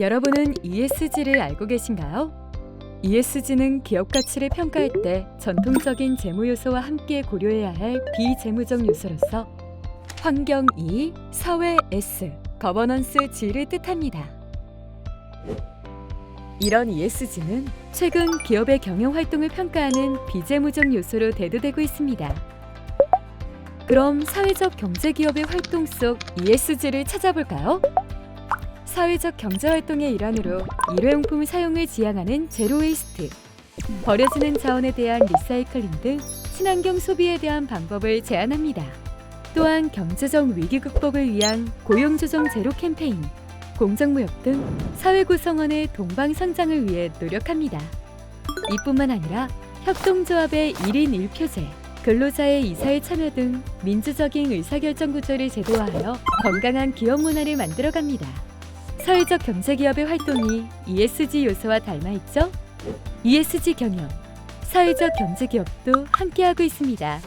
여러분은 ESG를 알고 계신가요? ESG는 기업 가치를 평가할 때 전통적인 재무 요소와 함께 고려해야 할 비재무적 요소로서 환경 E, 사회 S, 거버넌스 G를 뜻합니다. 이런 ESG는 최근 기업의 경영 활동을 평가하는 비재무적 요소로 대두되고 있습니다. 그럼 사회적 경제 기업의 활동 속 ESG를 찾아볼까요? 사회적 경제 활동의 일환으로 일회용품 사용을 지향하는 제로웨이스트, 버려지는 자원에 대한 리사이클링 등 친환경 소비에 대한 방법을 제안합니다. 또한 경제적 위기 극복을 위한 고용 조정 제로 캠페인, 공정무역 등 사회 구성원의 동방 성장을 위해 노력합니다. 이뿐만 아니라 협동조합의 1인 1표제, 근로자의 이사회 참여 등 민주적인 의사결정 구조를 제도화하여 건강한 기업 문화를 만들어갑니다. 사회적 경제 기업의 활동이 ESG 요소와 닮아 있죠? ESG 경영, 사회적 경제 기업도 함께하고 있습니다.